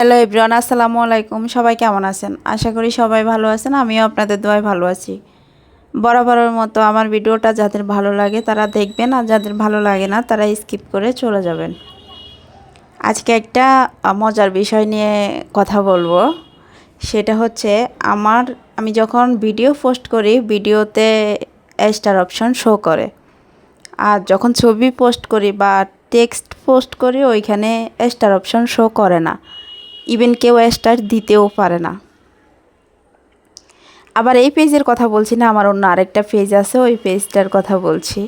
Hello everyone আসসালামু আলাইকুম। সবাই কেমন আছেন? আশা করি সবাই ভালো আছেন, আমিও আপনাদের দোয়ায় ভালো আছি। বরাবরের মতো আমার ভিডিওটা যাদের ভালো লাগে তারা দেখবেন, আর যাদের ভালো লাগে না তারা স্কিপ করে চলে যাবেন। আজকে একটা মজার বিষয় নিয়ে কথা বলব। সেটা হচ্ছে আমার, আমি যখন ভিডিও পোস্ট করি ভিডিওতে স্টার অপশন শো করে। আর যখন ছবি পোস্ট করি বা টেক্সট পোস্ট করি, ওইখানে স্টার অপশন শো করে না। ইভেন কেউ স্টার দিতেও পারে না। আবার এই পেজের কথা বলছি না, আমার অন্য আরেকটা পেজ আছে, ওই পেজটার কথা বলছি।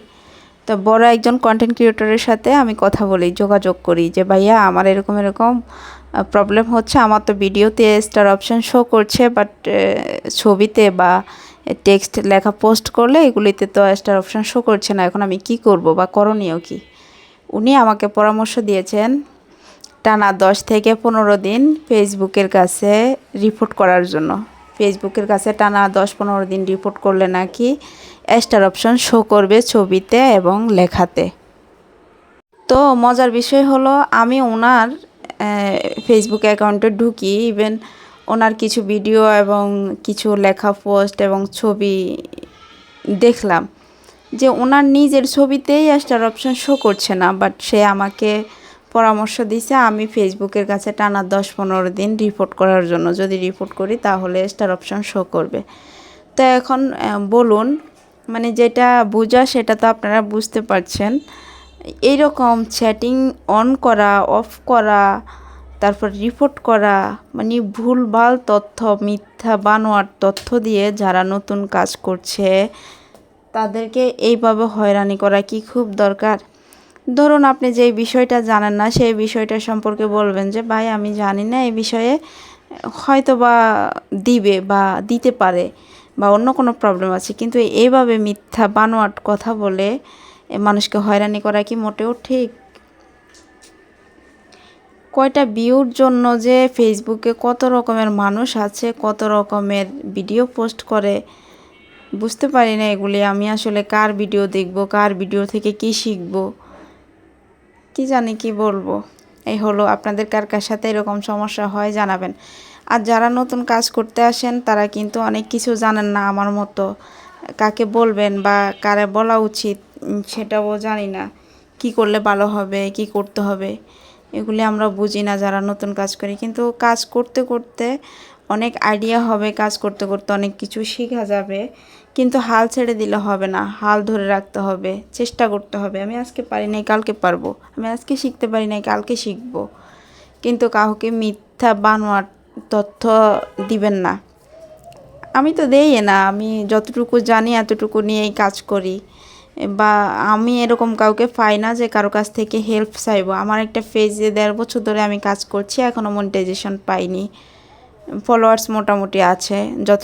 তো বড় একজন কন্টেন্ট ক্রিয়েটরের সাথে আমি কথা বলি, যোগাযোগ করি যে, ভাইয়া, আমার এরকম এরকম প্রবলেম হচ্ছে, আমার তো ভিডিওতে স্টার অপশন শো করছে বাট ছবিতে বা টেক্সট লেখা পোস্ট করলে এগুলিতে তো স্টার অপশন শো করছে না, এখন আমি কি করব বা করণীয় কি? উনি আমাকে পরামর্শ দিয়েছেন টানা দশ থেকে পনেরো দিন ফেসবুকের কাছে রিপোর্ট করার জন্য। ফেসবুকের কাছে টানা দশ পনেরো দিন রিপোর্ট করলে নাকি স্টার অপশন শো করবে ছবিতে এবং লেখাতে। তো মজার বিষয় হলো আমি ওনার ফেসবুক অ্যাকাউন্টে ঢুকি ইভেন ওনার কিছু ভিডিও এবং কিছু লেখা পোস্ট এবং ছবি দেখলাম যে ওনার নিজের ছবিতেই স্টার অপশন শো করছে না বাট সে আমাকে পরামর্শ দিছে, আমি ফেসবুকের কাছে টানা দশ পনেরো দিন রিপোর্ট করার জন্য। যদি রিপোর্ট করি, তাহলে স্টার অপশন শো করবে। তো এখন বলুন মানে যেটা বোঝা, সেটা তো আপনারা বুঝতে পারছেন। এইরকম চ্যাটিং অন করা অফ করা, তারপর রিপোর্ট করা মানে ভুলভাল তথ্য, মিথ্যা বানোয়ার তথ্য দিয়ে যারা নতুন কাজ করছে, তাদেরকে এইভাবে হয়রানি করা কি খুব দরকার? ধরুন আপনি যে বিষয়টা জানেন না, সেই বিষয়টা সম্পর্কে বলবেন যে, ভাই, আমি জানি না, এই বিষয়ে হয়তো বা দিবে বা দিতে পারে বা অন্য কোনো প্রবলেম আছে। কিন্তু এইভাবে মিথ্যা বানোয়াট কথা বলে মানুষকে হয়রানি করা কি মোটেও ঠিক? কয়টা ভিউর জন্য যে ফেসবুকে কত রকমের মানুষ আছে, কত রকমের ভিডিও পোস্ট করে, বুঝতে পারি না এগুলি। আমি আসলে কার ভিডিও দেখব, কার ভিডিও থেকে কি শিখব? কি জানি কি বলব? এই হলো আপনাদের কার কার সাথে এরকম সমস্যা হয় জানাবেন। আর যারা নতুন কাজ করতে আসেন, তারা কিন্তু অনেক কিছু জানেন না আমার মতো। কাকে বলবেন বা কারে বলা উচিত সেটাও জানি না। কি করলে ভালো হবে, কি করতে হবে, এগুলি আমরা বুঝি না যারা নতুন কাজ করি। কিন্তু কাজ করতে করতে অনেক আইডিয়া হবে কাজ করতে করতে অনেক কিছু শেখা যাবে। কিন্তু হাল ছেড়ে দিলে হবে না, হাল ধরে রাখতে হবে, চেষ্টা করতে হবে। আমি আজকে পারি নাই, কালকে পারব। আমি আজকে শিখতে পারি নাই, কালকে শিখব। কিন্তু কাউকে মিথ্যা বানোয়ার তথ্য দিবেন না। আমি তো দেই না, আমি যতটুকু জানি এতটুকু নিয়েই কাজ করি। বা আমি এরকম কাউকে পাই না যে কারও কাছ থেকে হেল্প চাইব। আমার একটা ফেজে দেড় বছর ধরে আমি কাজ করছি এখনও মনিটাইজেশন পাইনি। ফলোয়ার্স মোটামুটি আছে যত